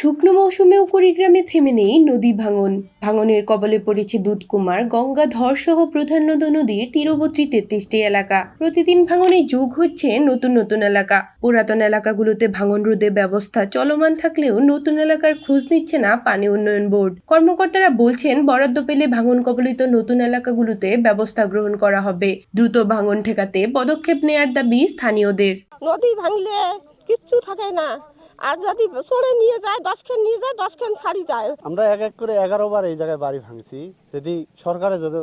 শুকনো মৌসুমেও কুড়িগ্রামে থেমে নেই নদী ভাঙন। ভাঙনের কবলে পড়েছে দুধকুমার, গঙ্গাধর সহ প্রধান নদ নদীর তীরবর্তী তেত্রিশটি এলাকা। প্রতিদিন ভাঙনে যোগ হচ্ছে নতুন নতুন এলাকা। পুরাতন এলাকাগুলোতে ভাঙন রোধে ব্যবস্থা চলমান থাকলেও নতুন এলাকার খোঁজ নিচ্ছে না পানি উন্নয়ন বোর্ড। কর্মকর্তারা বলছেন, বরাদ্দ পেলে ভাঙন কবলিত নতুন এলাকাগুলোতে ব্যবস্থা গ্রহণ করা হবে। দ্রুত ভাঙন ঠেকাতে পদক্ষেপ নেয়ার দাবি স্থানীয়দের। নদী ভাঙলে কিচ্ছু থাকে না। আর যদি চড়ে নিয়ে যায় দশখান নিয়ে যায় দশখান ছাড়ি যায়। আমরা এক এক করে এগারো বার এই জায়গায় বাড়ি ভাঙছি। যদি সরকারে যদি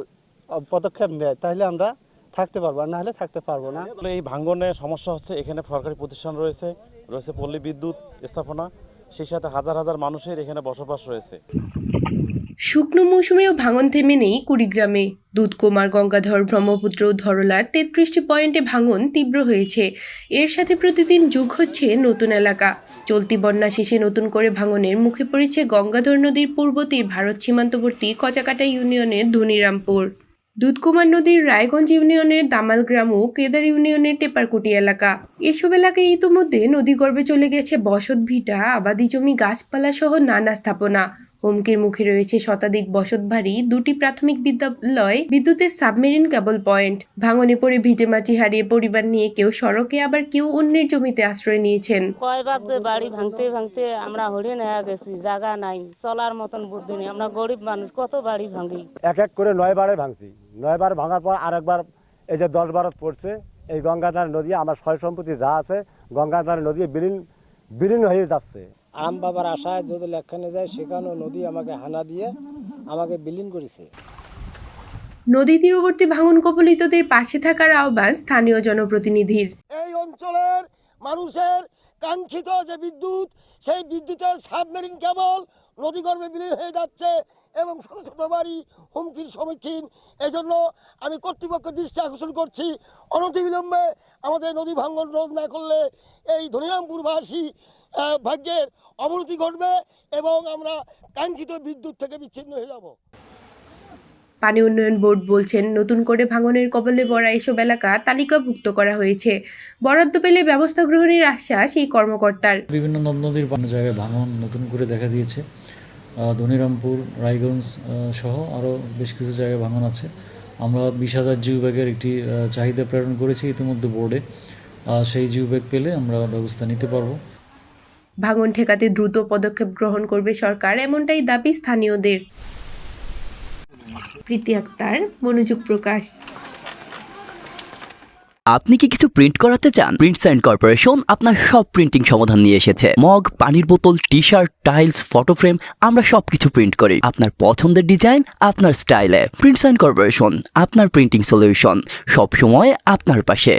পদক্ষেপ নেয় তাহলে আমরা থাকতে পারব আর না হলে থাকতে পারব না। এই ভাঙ্গনের সমস্যা হচ্ছে এখানে সরকারি প্রতিষ্ঠান রয়েছে রয়েছে পল্লী বিদ্যুৎ স্থাপনা সেই সাথে হাজার হাজার মানুষের এখানে বসবাস রয়েছে। শুকনো মৌসুমেও ভাঙন থেমে নেই কুড়িগ্রামে। দুধকুমার, গঙ্গাধর ব্রহ্মপুত্র ধরলার তেত্রিশটি পয়েন্টে ভাঙন তীব্র হয়েছে। এর সাথে প্রতিদিন যুগ হচ্ছে নতুন এলাকা। চলতি বন্যা শেষে নতুন করে ভাঙনের মুখে পড়েছে গঙ্গাধর নদীর পূর্ব তীর ভারত সীমান্তবর্তী কচাকাটা ইউনিয়নের ধনিরামপুর। দুধকুমার নদীর রায়গঞ্জ ইউনিয়নের দামাল গ্রাম ও কেদার ইউনিয়নের টেপারকুটি এলাকা। এসব এলাকায় ইতোমধ্যে নদীগর্ভে চলে গেছে বসত ভিটা, আবাদি জমি, গাছপালা সহ নানা স্থাপনা। হুমকির মুখে রয়েছে শতাধিক বসতবাড়ি দুটি প্রাথমিক বিদ্যালয়। বিদ্যুতের সাবমেরিন কেবল পয়েন্ট। ভাঙনে পড়ে ভিটেমাটি হারিয়ে পরিবার নিয়ে কেউ সড়কে আবার কেউ অন্যের জমিতে আশ্রয় নিয়েছেন। কয়বার যে বাড়ি ভাঙতে ভাঙতে আমরা হরিণ হয়ে গেছি জায়গা নাই চলার মতন বুদ্ধি নেই। আমরা গরিব মানুষ কত বাড়ি ভাঙি? এক এক করে নয় বারে ভাঙছি। নয় বার ভাঙার পর আরেকবার এই যে দশ বারত পড়ছে এই গঙ্গাধার নদী আমার সয় সম্পত্তি যা আছে গঙ্গাধার নদী বিলীন বিলীন হয়ে যাচ্ছে। আম বাবার আশায় যদি লেখানে যায় সেখানেও নদী আমাকে হানা দিয়ে আমাকে বিলীন করেছে। নদী তীরবর্তী ভাঙন কবলিতদের পাশে থাকার আহ্বান স্থানীয় জনপ্রতিনিধির। এই অঞ্চলের মানুষের কাঙ্ক্ষিত যে বিদ্যুৎ সেই বিদ্যুতের সাবমেরিন কেবল নদীগর্ভে বিলীন হয়ে যাচ্ছে এবং শত শত বাড়ি হুমকির সম্মুখীন। এজন্য আমি কর্তৃপক্ষের দৃষ্টি আকর্ষণ করছি। অনতিবিলম্বে আমাদের নদী ভাঙ্গন রোধ না করলে এই ধনিরামপুরবাসী ভাগ্যের অবনতি ঘটবে এবং আমরা কাঙ্ক্ষিত বিদ্যুৎ থেকে বিচ্ছিন্ন হয়ে যাব। পানি উন্নয়ন বোর্ড বলছেন নতুন করে ভাঙনের কবলে পড়া এসব এলাকা তালিকাভুক্ত করা হয়েছে। বরাদ্দ পেলে ব্যবস্থা গ্রহণের আশ্বাস এই কর্মকর্তার। বিভিন্ন নদ নদীর জায়গায় ভাঙন নতুন করে দেখা দিয়েছে। ধনিরামপুর রায়গঞ্জ সহ আরও বেশ কিছু জায়গায় ভাঙন আছে। আমরা বিশ হাজার জিও ব্যাগের একটি চাহিদা প্রেরণ করেছি ইতিমধ্যে বোর্ডে। সেই জিও ব্যাগ পেলে আমরা ব্যবস্থা নিতে পারব। ভাঙন ঠেকাতে দ্রুত পদক্ষেপ গ্রহণ করবে সরকার, এমনটাই দাবি স্থানীয়দের। প্রীতি আক্তার, মনোযোগ প্রকাশ। আপনি কি কিছু প্রিন্ট করাতে চান? প্রিন্ট সাইন কর্পোরেশন আপনার সব প্রিন্টিং সমাধান নিয়ে এসেছে। মগ, পানির বোতল T shirt tiles, photo frame, আমরা সবকিছু প্রিন্ট করি। আপনার পছন্দের ডিজাইন, আপনার স্টাইলে। প্রিন্ট সাইন কর্পোরেশন, আপনার প্রিন্টিং সলিউশন সব সময় আপনার পাশে।